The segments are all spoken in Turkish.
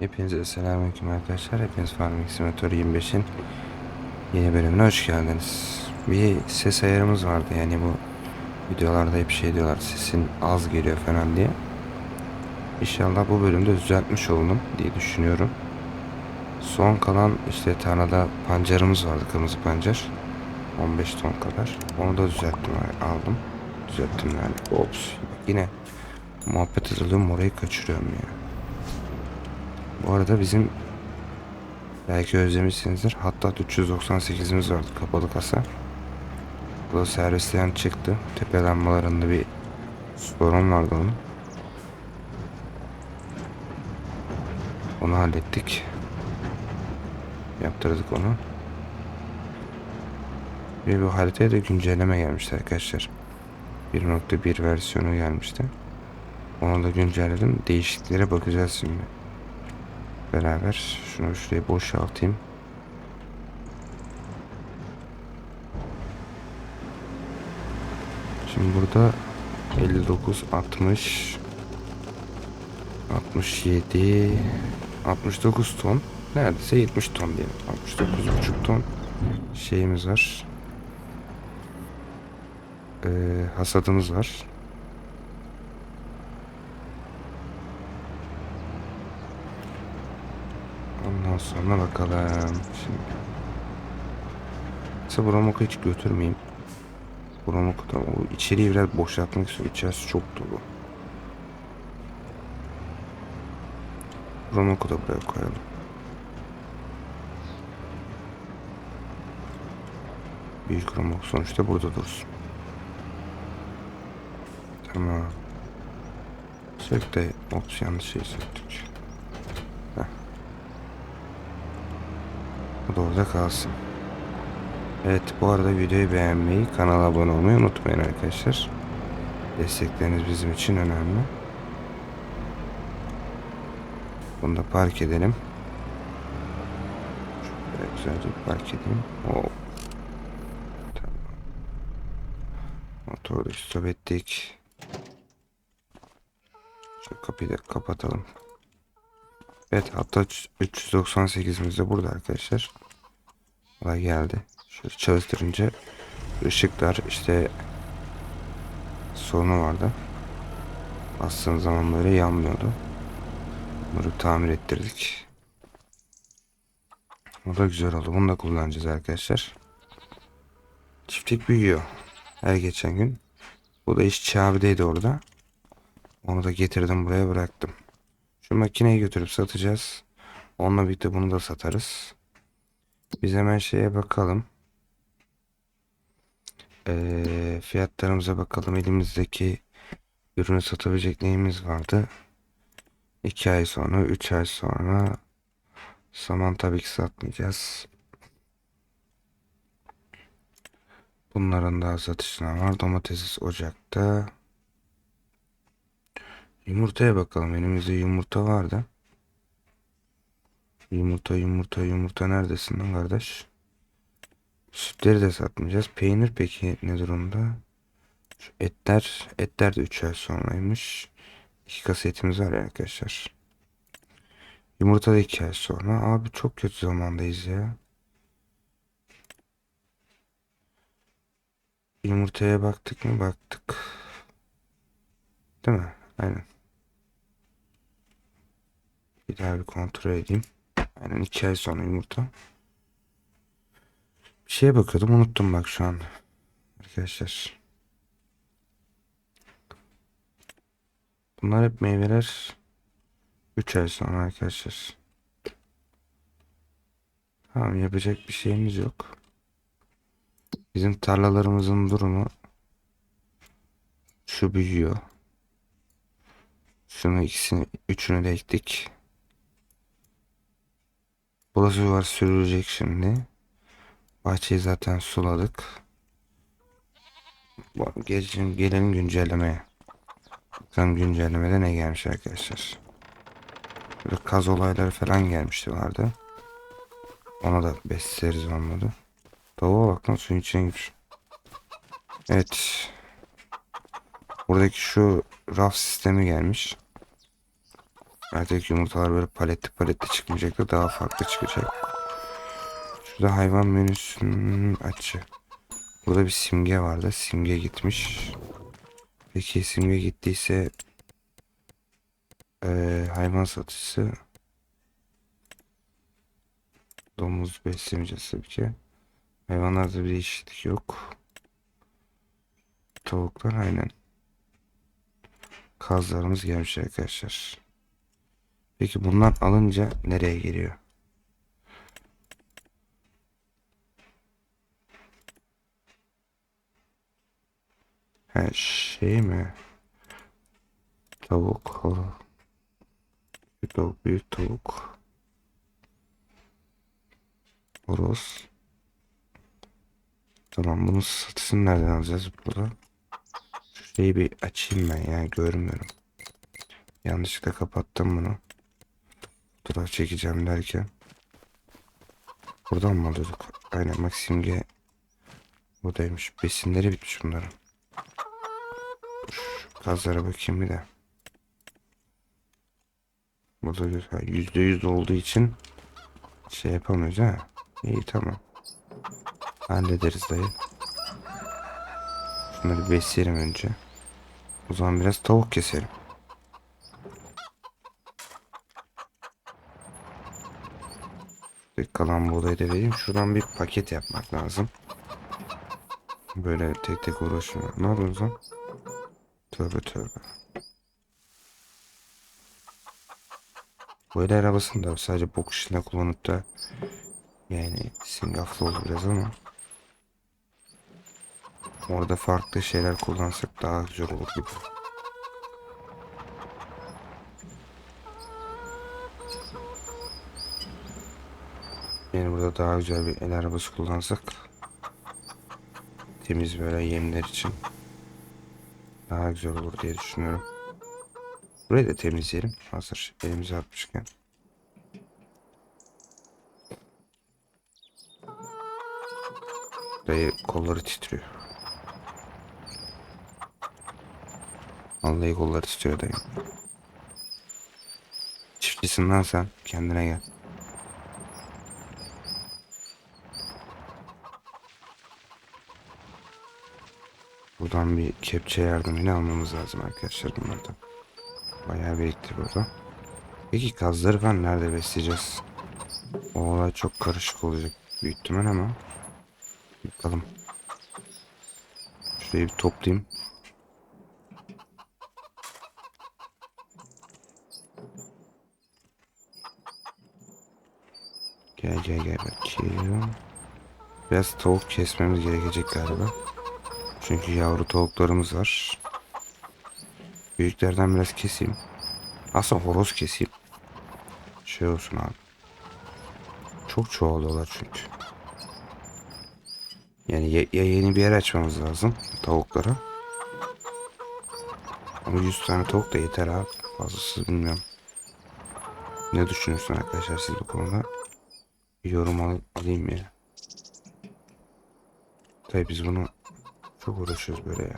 Hepinize selamünaleyküm arkadaşlar. Hepiniz Farming Simulator 25'in yeni bölümüne hoş geldiniz. Bir ses ayarımız vardı yani bu videolarda hep şey diyorlar sesin az geliyor falan diye. İnşallah bu bölümde düzeltmiş oldum diye düşünüyorum. Son kalan işte tarlada pancarımız vardı kırmızı pancar. 15 ton kadar. Onu da düzelttim aldım. Düzelttim yani. Ops. Yine muhabbet ediliyorum orayı kaçırıyorum ya. Bu arada bizim belki özlemişsinizdir. Hatta 398'imiz vardı kapalı kasa. Bu da servisten çıktı. Tepe bir sorun vardı onun. Onu hallettik. Yaptırdık onu. Ve bu haritaya da güncelleme gelmişti arkadaşlar. 1.1 versiyonu gelmişti. Onu da güncelledim. Değişikliklere bakacağız şimdi beraber. Şunu şuraya boşaltayım. Şimdi burada 59, 60, 67, 69 ton. Neredeyse 70 ton diyelim. 69,5 ton şeyimiz var. Ee, hasadımız var. Sonra bakalım. Şimdi. Mesela Bromoku hiç götürmeyeyim. Bromoku da o içeriği biraz boşaltmak istiyorum. İçerisi çok dolu. Bromoku da buraya koyalım. Büyük Romok sonuçta burada dursun. Tamam. Sök de ops yanlış şey söktük. Bu da orada kalsın. Evet bu arada videoyu beğenmeyi, kanala abone olmayı unutmayın arkadaşlar. Destekleriniz bizim için önemli. Bunu da park edelim. Şöyle güzelce park edeyim. Oo. Tamam. Motoru stop ettik. Şu kapıyı da kapatalım. Evet hatta 398'imiz de burada arkadaşlar. Olay geldi. Şöyle çalıştırınca ışıklar işte sorunu vardı. Bastığım zaman böyle yanmıyordu. Bunları tamir ettirdik. O da güzel oldu. Bunu da kullanacağız arkadaşlar. Çiftlik büyüyor. Her geçen gün. Bu da iş Çavi'deydi orada. Onu da getirdim buraya bıraktım. Şu makineyi götürüp satacağız. Onunla birlikte bunu da satarız. Biz hemen şeye bakalım. Ee, fiyatlarımıza bakalım. Elimizdeki ürünü satabilecek neyimiz vardı? 2 ay sonra, 3 ay sonra saman tabii ki satmayacağız. Bunların daha satışına var. Domates Ocak'ta. Yumurtaya bakalım. Elimizde yumurta vardı. Yumurta yumurta yumurta neredesin lan kardeş? Sütleri de satmayacağız. Peynir peki ne durumda? Şu etler, etler de 3 ay sonraymış. 2 kasa etimiz var ya arkadaşlar. Yumurta da 2 ay sonra. Abi çok kötü zamandayız ya. Yumurtaya baktık mı? Baktık. Değil mi? Aynen. Bir daha bir kontrol edeyim. Aynen 2 ay sonra yumurta. Bir şeye bakıyordum unuttum bak şu an. Arkadaşlar. Bunlar hep meyveler 3 ay sonra arkadaşlar. Tamam yapacak bir şeyimiz yok. Bizim tarlalarımızın durumu şu büyüyor. Şunu ikisini üçünü de ektik. Burası var sürülecek şimdi. Bahçeyi zaten suladık. Geçin, gelelim güncellemeye. Bakalım güncellemede ne gelmiş arkadaşlar. Böyle kaz olayları falan gelmişti vardı. Ona da besleriz olmadı. Tavuğa bak lan suyun içine girmiş. Evet. Buradaki şu raf sistemi gelmiş. Artık yumurtalar böyle paletli paletli çıkmayacak da daha farklı çıkacak. Şurada hayvan menüsünün açı. Burada bir simge vardı. Simge gitmiş. Peki simge gittiyse eee, hayvan satıcısı domuz beslemeyeceğiz tabii ki. Hayvanlarda bir değişiklik yok. Tavuklar aynen. Kazlarımız gelmiş arkadaşlar. Peki bunlar alınca nereye geliyor? He şey mi? Tavuk. Büyük tavuk, büyük tavuk. Horoz. Tamam bunun satışını nereden alacağız burada? Şurayı bir açayım ben ya görmüyorum. Yanlışlıkla kapattım bunu. Fotoğraf çekeceğim derken. Buradan mı alıyorduk? Aynen bak simge buradaymış. Besinleri bitmiş bunların. Şu Gazlara bakayım bir de. Burada. Yüzde yüz olduğu için şey yapamıyoruz ha. İyi tamam. Hallederiz dayı. Şunları besleyelim önce. O zaman biraz tavuk keselim. Bir kalan buğdayı da vereyim. Şuradan bir paket yapmak lazım. Böyle tek tek uğraşıyorum. Ne yapıyorsun lan? Tövbe tövbe. Bu el arabasını da sadece bok işinde kullanıp da yani singaflı oldu biraz ama orada farklı şeyler kullansak daha güzel olur gibi. Yani burada daha güzel bir el arabası kullansak temiz böyle yemler için daha güzel olur diye düşünüyorum. Burayı da temizleyelim. Hazır elimize atmışken. Dayı kolları titriyor. Vallahi kolları titriyor dayı. Çiftçisin lan sen. Kendine gel. Buradan bir kepçe yardımıyla almamız lazım arkadaşlar bunlardan. Bayağı birikti burada. Peki kazları falan nerede besleyeceğiz? O olay çok karışık olacak büyük ihtimal ama. Bakalım. Şurayı bir toplayayım. Gel gel gel bakayım. Biraz tavuk kesmemiz gerekecek galiba. Çünkü yavru tavuklarımız var. Büyüklerden biraz keseyim. Aslında horoz keseyim. Şey olsun abi. Çok çoğalıyorlar çünkü. Yani ya, ya yeni bir yer açmamız lazım tavuklara. Ama 100 tane tavuk da yeter abi. Fazlası bilmiyorum. Ne düşünüyorsun arkadaşlar siz bu konuda? Bir yorum al alayım ya. Tabii biz bunu çok uğraşıyoruz böyle ya.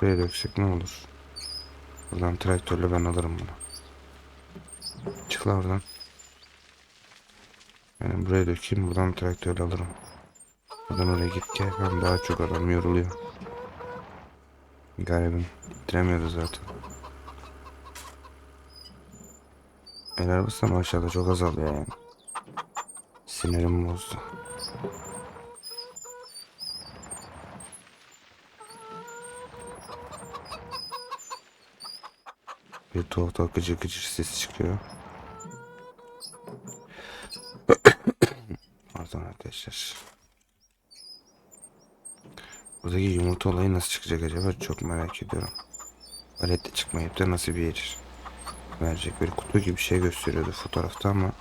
Şuraya döksek ne olur? Buradan traktörle ben alırım bunu. Çık lan oradan. Yani buraya dökeyim buradan traktörle alırım. Buradan oraya git gel ben daha çok adam yoruluyor. Garibim. Bitiremiyoruz zaten. El arabası da maşallah çok azalıyor yani. Sinirim bozdu. Bir tuhaf tuhaf gıcır gıcır ses çıkıyor. Pardon arkadaşlar. Buradaki yumurta olayı nasıl çıkacak acaba çok merak ediyorum. Paletle çıkmayıp da nasıl bir yer verecek. Bir kutu gibi bir şey gösteriyordu fotoğrafta ama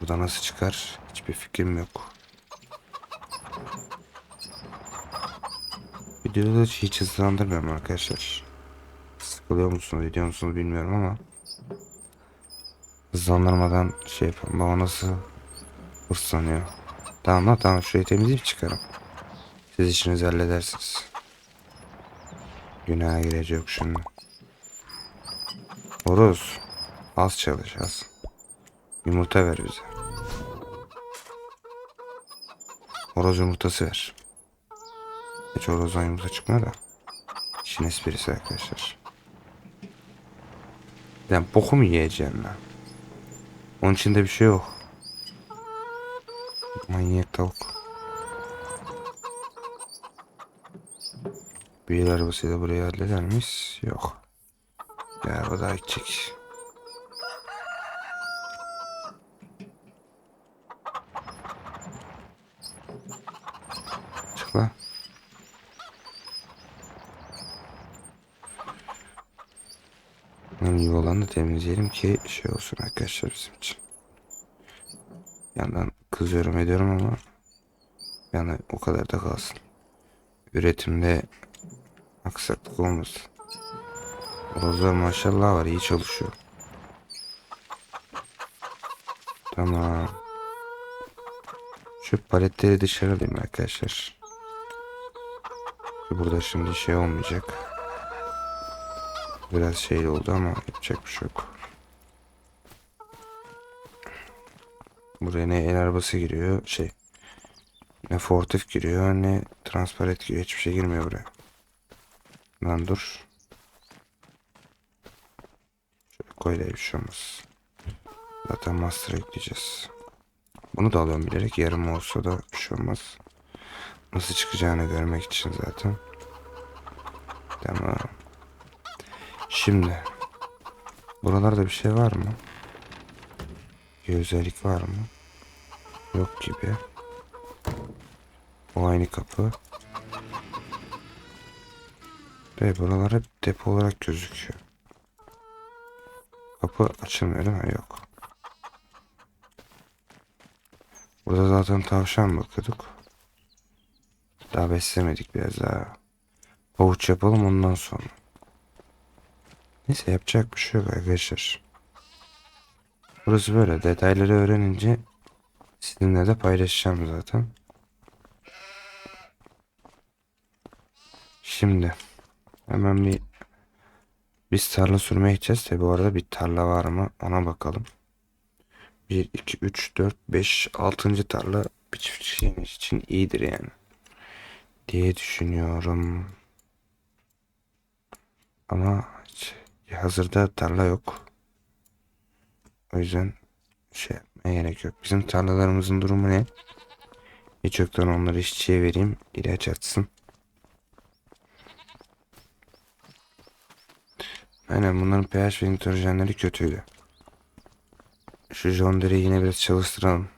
burada nasıl çıkar hiçbir fikrim yok. Videoda hiç hızlandırmıyorum arkadaşlar. Sıkılıyor musunuz, ediyor musunuz bilmiyorum ama hızlandırmadan şey yapalım. Baba nasıl hırslanıyor. Tamam lan tamam şurayı temizleyip çıkarım. Siz işinizi halledersiniz. Günaha gireceği yok şimdi. Horoz. Az çalış az. Yumurta ver bize. Horoz yumurtası ver. Hiç horozdan yumurta çıkmıyor da. İşin esprisi arkadaşlar. Ben boku mu yiyeceğim ben? Onun içinde bir şey yok. Manyak tavuk. Bir arabasıyla burayı halleder miyiz? Yok. Bir araba daha gidecek. Çık lan. Yani yuvalarını da temizleyelim ki şey olsun arkadaşlar bizim için. Yandan kızıyorum ediyorum ama yani o kadar da kalsın. Üretimde aksaklık olmasın. Rozlar maşallah var iyi çalışıyor. Tamam. Şu paletleri dışarı alayım arkadaşlar. Burada şimdi şey olmayacak. Biraz şey oldu ama yapacak bir şey yok. Buraya ne el arabası giriyor şey. Ne fortif giriyor ne transparet giriyor. Hiçbir şey girmiyor buraya. Lan dur. Şöyle koy da bir şey olmaz. Zaten master'a yükleyeceğiz. Bunu da alıyorum bilerek yarım olsa da bir şey olmaz. Nasıl çıkacağını görmek için zaten. Tamam. Şimdi. Buralarda bir şey var mı? Bir özellik var mı? Yok gibi. O aynı kapı. Ve buralar hep depo olarak gözüküyor. Kapı açılmıyor değil mi? Yok. Burada zaten tavşan bakıyorduk. Daha beslemedik biraz daha. Havuç yapalım ondan sonra. Neyse yapacak bir şey yok arkadaşlar. Burası böyle detayları öğrenince sizinle de paylaşacağım zaten. Şimdi hemen bir biz tarla sürmeye gideceğiz. Tabi bu arada bir tarla var mı ona bakalım. 1, 2, 3, 4, 5, 6. tarla bir çiftçinin için iyidir yani. Diye düşünüyorum. Ama hazırda tarla yok. O yüzden şey yapmaya gerek yok. Bizim tarlalarımızın durumu ne? Hiç yoktan onları işçiye vereyim. ilaç atsın. Aynen bunların pH ve nitrojenleri kötüydü. Şu John Deere'yi yine biraz çalıştıralım.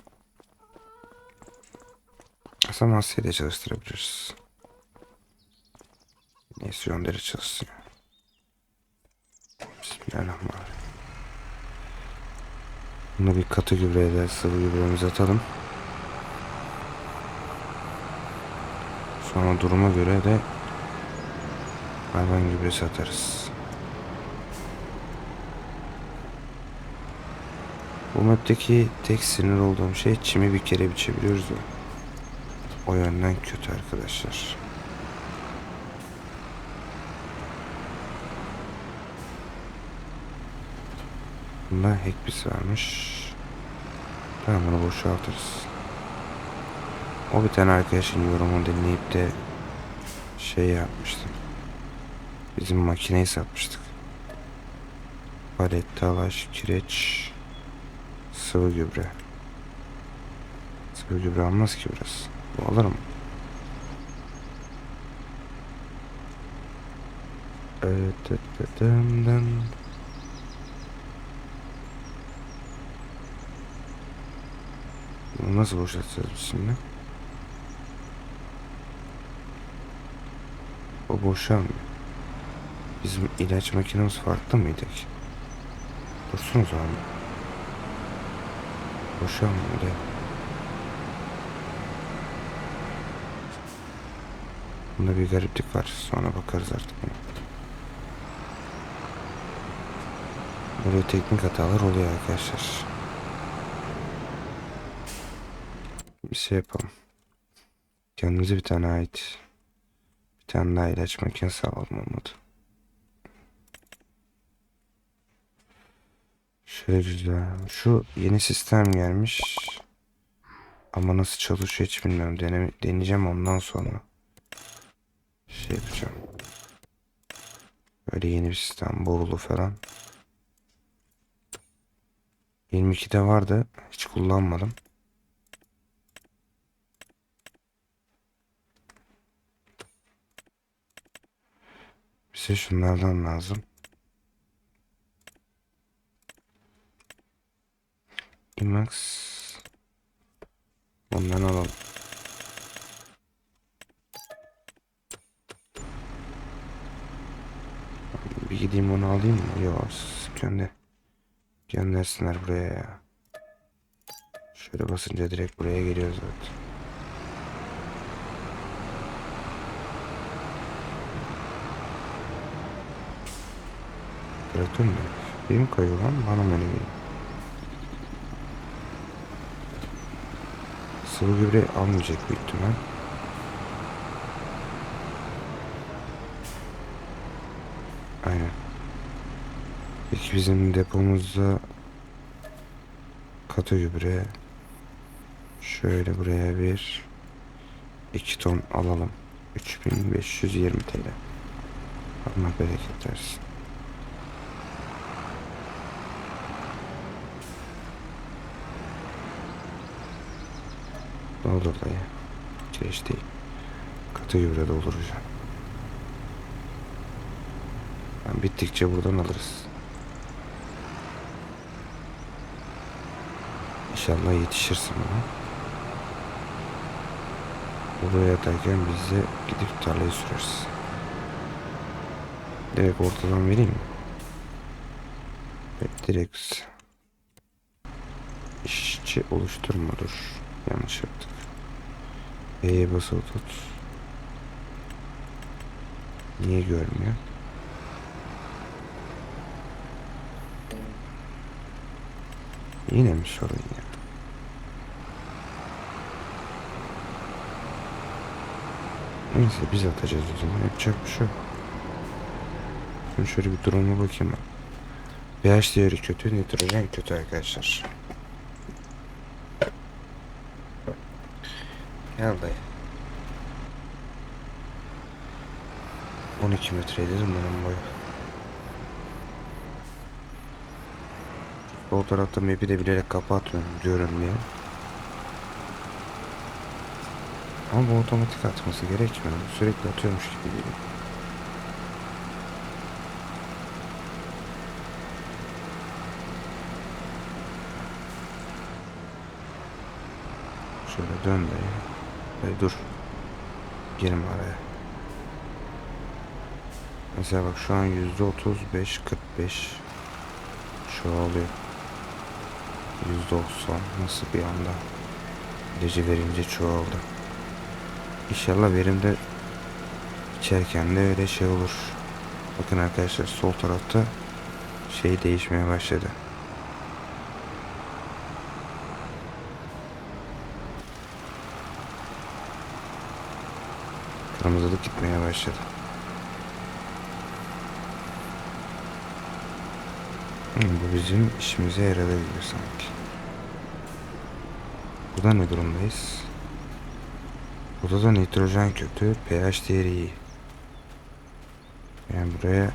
Aslında Massey'i de çalıştırabiliriz. Neyse John Deere çalışsın. Bismillahirrahmanirrahim. Bunu bir katı gübreye de sıvı gübremizi atalım. Sonra duruma göre de hayvan gübresi atarız. Bu map'teki tek sinir olduğum şey çimi bir kere biçebiliyoruz da. O yönden kötü arkadaşlar. Bunda hackbis varmış. Tamam bunu boşaltırız. O bir tane arkadaşın yorumunu dinleyip de şey yapmıştı. Bizim makineyi satmıştık. Palet, talaş, kireç, sıvı gübre. Sıvı gübre almaz ki biraz. Bu alır mı? Evet, evet, evet, dım, Bunu nasıl boşaltacağız biz şimdi? O boşalmıyor. Bizim ilaç makinemiz farklı mıydı ki? Dursun o zaman. Boşalmıyor da. Bunda bir gariplik var. Sonra bakarız artık buna. Böyle teknik hatalar oluyor arkadaşlar. Bir şey yapalım. Kendimize bir tane ait bir tane daha ilaç makinesi alalım olmadı. Şöyle güzel. Şu yeni sistem gelmiş. Ama nasıl çalışıyor hiç bilmiyorum. Deneme, deneyeceğim ondan sonra. Şey yapacağım. Böyle yeni bir sistem. Borulu falan. 22'de vardı. Hiç kullanmadım. Bize şunlardan lazım. IMAX Ondan alalım. Bir gideyim onu alayım mı? Yok gönder. Göndersinler buraya ya. Şöyle basınca direkt buraya geliyor zaten. Traktör mü? Benim kayıyor lan bana mı öyle? Sıvı gübre almayacak büyük ihtimal. Aynen. Peki bizim depomuzda katı gübre şöyle buraya bir 2 ton alalım. 3520 TL. Allah bereket versin. Doldur dayı. Kireç değil. Katı gübre dolduracağım. Yani bittikçe buradan alırız. İnşallah yetişirsin bana. Buraya yatarken biz gidip tarlayı süreriz. Direkt ortadan vereyim mi? Evet, direkt işçi oluşturma dur. Yanlış yaptık. E'ye basılı tut. Niye görmüyor? Yine mi sorun ya? Neyse biz atacağız o zaman. Yapacak bir şey yok. Şimdi şöyle bir duruma bakayım pH değeri kötü, nitrojen kötü arkadaşlar. Gel dayı. 12 metre dedim benim boyu. O tarafta map'i de bilerek kapatmıyorum diye. Ama bu otomatik atması gerekmiyor. Sürekli atıyormuş gibi geliyor. Şöyle dön dayı. Dayı dur. Girme araya. Mesela bak şu an yüzde otuz beş kırk beş çoğalıyor. Yüzde doksan nasıl bir anda ilacı verince çoğaldı. İnşallah verimde içerken de öyle şey olur. Bakın arkadaşlar sol tarafta şey değişmeye başladı. Başladı. Bu bizim işimize yaradı gibi sanki. Burada ne durumdayız? Burada da nitrojen kötü, pH değeri iyi. Yani buraya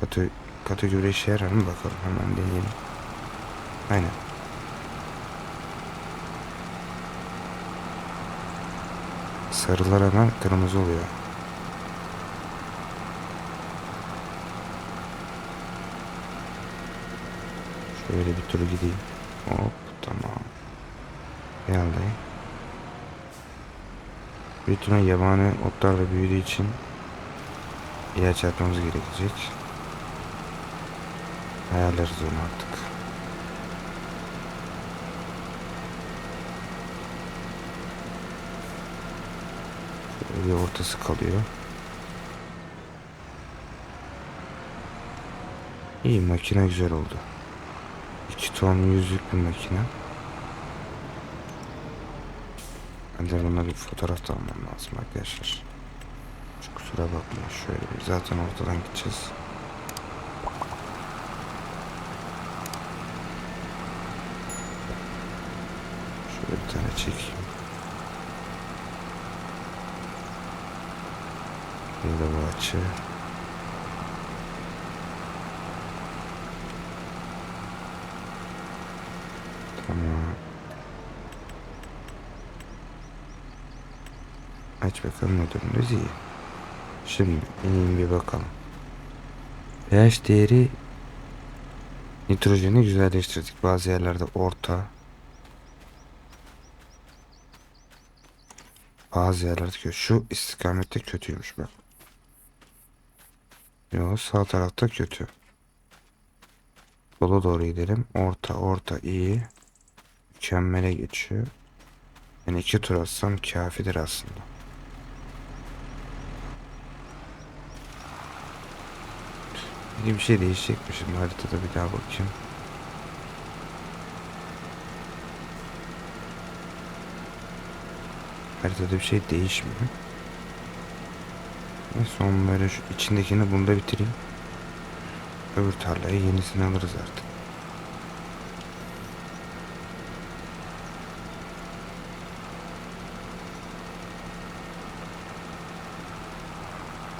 katı, katı gübre işe yarar mı bakalım hemen deneyelim. Aynen. Sarılar hemen kırmızı oluyor. Şöyle bir tur gideyim. Hop tamam. Büyük ihtimal yabani otlarla büyüdüğü için ilaç atmamız gerekecek. Ayarlarız onu artık. Şöyle bir ortası kalıyor. İyi makine güzel oldu. 2 ton yüzlük bir makine. Ben de buna bir fotoğraf da almam lazım arkadaşlar. Şu kusura bakmayın şöyle bir zaten ortadan gideceğiz. Şöyle bir tane çekeyim. De bu açı. Tamam. Aç bakalım durumdayız iyi. Şimdi ineyim bir bakalım. pH değeri nitrojeni güzelleştirdik. Bazı yerlerde orta. Bazı yerlerde kötü. Şu istikamette kötüymüş bak. Yo sağ tarafta kötü. Sola doğru gidelim. Orta orta iyi. Mükemmele geçiyor. Yani iki tur atsam kafidir aslında. Bir şey değişecek mi şimdi haritada bir daha bakayım. Haritada bir şey değişmiyor. Son böyle şu içindekini bunda bitireyim. Öbür tarlaya yenisini alırız artık.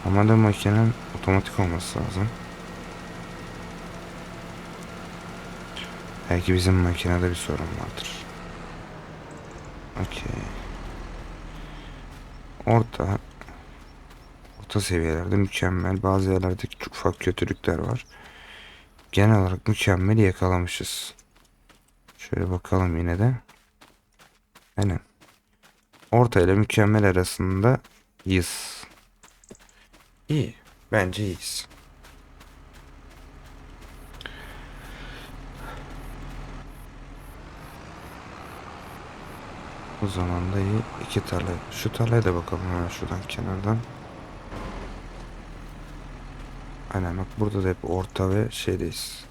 Ama da makinenin otomatik olması lazım. Belki bizim makinede bir sorun vardır. Okey. Orta orta seviyelerde mükemmel. Bazı yerlerde çok ufak kötülükler var. Genel olarak mükemmeli yakalamışız. Şöyle bakalım yine de. Aynen. Orta ile mükemmel arasında yiyiz. İyi. Bence iyiyiz. O zaman da iyi. İki tarla. Şu tarlaya da bakalım hemen şuradan kenardan. Aynen bak burada da hep orta ve şeydeyiz.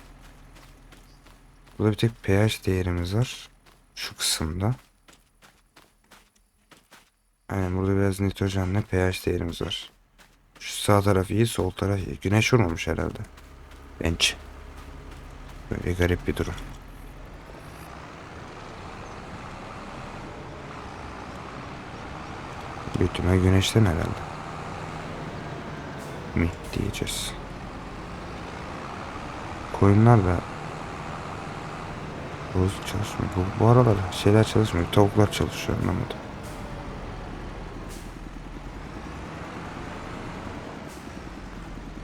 Burada bir tek pH değerimiz var. Şu kısımda. Aynen burada biraz nitrojenle pH değerimiz var. Şu sağ taraf iyi, sol taraf iyi. Güneş vurmamış herhalde. Bench. Böyle garip bir durum. Büyük güneşten herhalde. Mi diyeceğiz. Koyunlar da bu çalışmıyor. Bu, bu aralar şeyler çalışmıyor. Tavuklar çalışıyor anlamadım.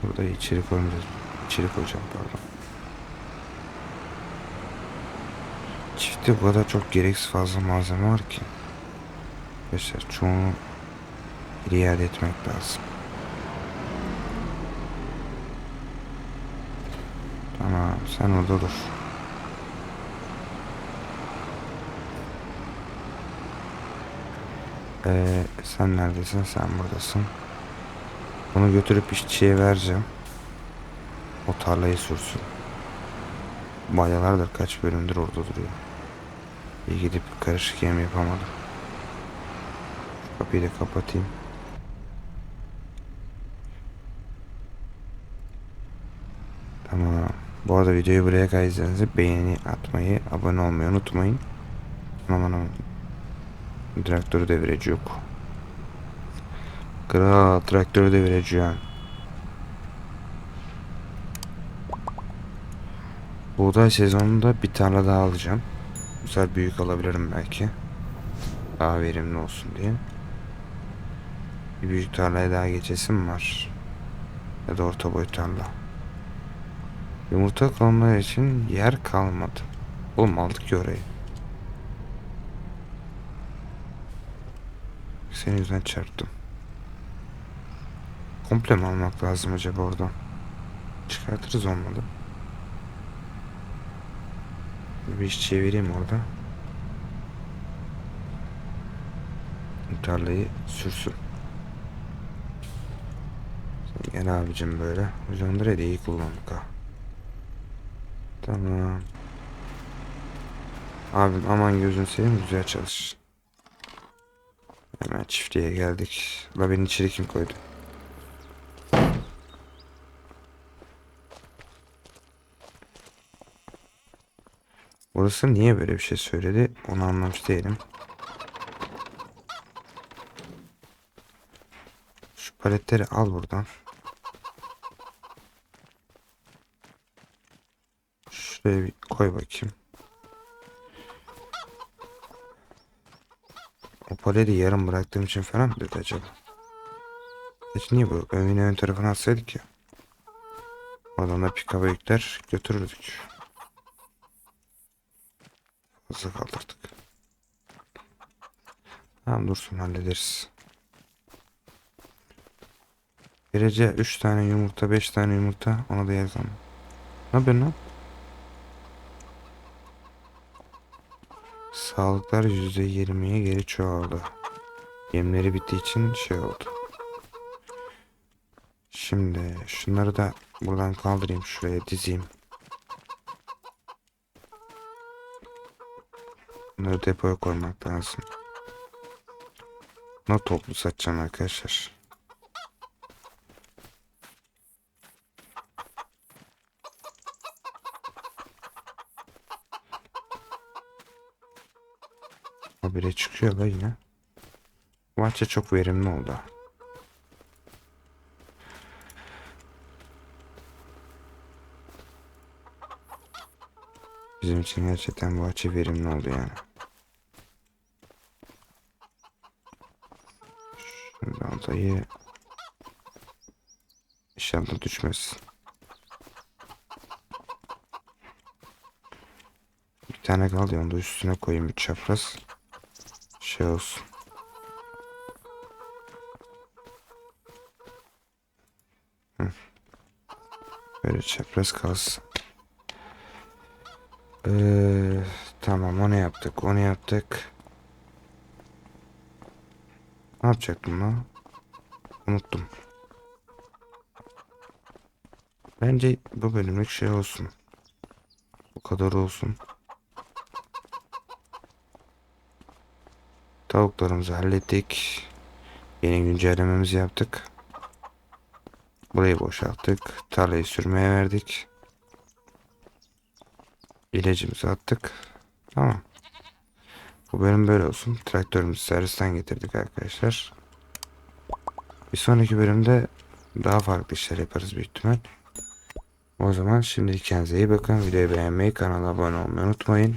Burada içeri koymayacağız. İçeri koyacağım pardon. Çiftte bu kadar çok gereksiz fazla malzeme var ki. Arkadaşlar çoğunu iade etmek lazım. Tamam sen orada dur. Ee, sen neredesin? Sen buradasın. Bunu götürüp işçiye vereceğim. O tarlayı sürsün. Bayalardır kaç bölümdür orada duruyor. Bir gidip karışık yem yapamadım. Kapıyı da kapatayım. Tamam. Bu arada videoyu buraya kaydederseniz beğeni atmayı, abone olmayı unutmayın. Aman aman. Traktörü devireci yok. Kral traktörü devireceğim. Buğday sezonunda bir tane daha alacağım. Bu sefer büyük alabilirim belki. Daha verimli olsun diye. Bir büyük tarlaya daha geçesim var. Ya da orta boy tarla. Yumurta kalmaları için yer kalmadı. Oğlum aldık ki orayı. Senin yüzünden çarptım. Komple mi almak lazım acaba oradan? Çıkartırız olmadı. Bir iş çevireyim orada. Tarlayı sürsün. Gel abicim böyle. Hocamdır iyi kullandık ha. Tamam. Abim aman gözün seveyim güzel çalış. Hemen çiftliğe geldik. La beni içeri kim koydu? Burası niye böyle bir şey söyledi onu anlamış değilim. Şu paletleri al buradan. Şuraya bir koy bakayım. O paleti yarım bıraktığım için falan mı dedi acaba? Hiç niye bu? Evin ön tarafına atsaydık ya. Oradan da pikaba yükler götürürdük. Fazla kaldırdık. Tamam dursun hallederiz. Derece 3 tane yumurta 5 tane yumurta ona da yazalım. Ne yapıyorsun lan? Sağlıklar %20'ye geri çoğaldı. Yemleri bittiği için şey oldu. Şimdi şunları da buradan kaldırayım şuraya dizeyim. Bunları depoya koymak lazım. Bunu toplu satacağım arkadaşlar. Habire çıkıyor da yine. Bahçe çok verimli oldu. Bizim için gerçekten bahçe verimli oldu yani. Şimdi adayı inşallah düşmesin. Bir tane kaldı onu da üstüne koyayım bir çapraz. Şey olsun. Hı. Böyle çapraz kalsın. Ee, tamam onu yaptık onu yaptık. Ne yapacaktım lan? Unuttum. Bence bu bölümlük şey olsun. Bu kadar olsun. Tavuklarımızı hallettik. Yeni güncellememizi yaptık. Burayı boşalttık. Tarlayı sürmeye verdik. İlacımızı attık. Tamam. Bu bölüm böyle olsun. Traktörümüzü servisten getirdik arkadaşlar. Bir sonraki bölümde daha farklı işler yaparız büyük ihtimal. O zaman şimdi kendinize iyi bakın. Videoyu beğenmeyi, kanala abone olmayı unutmayın.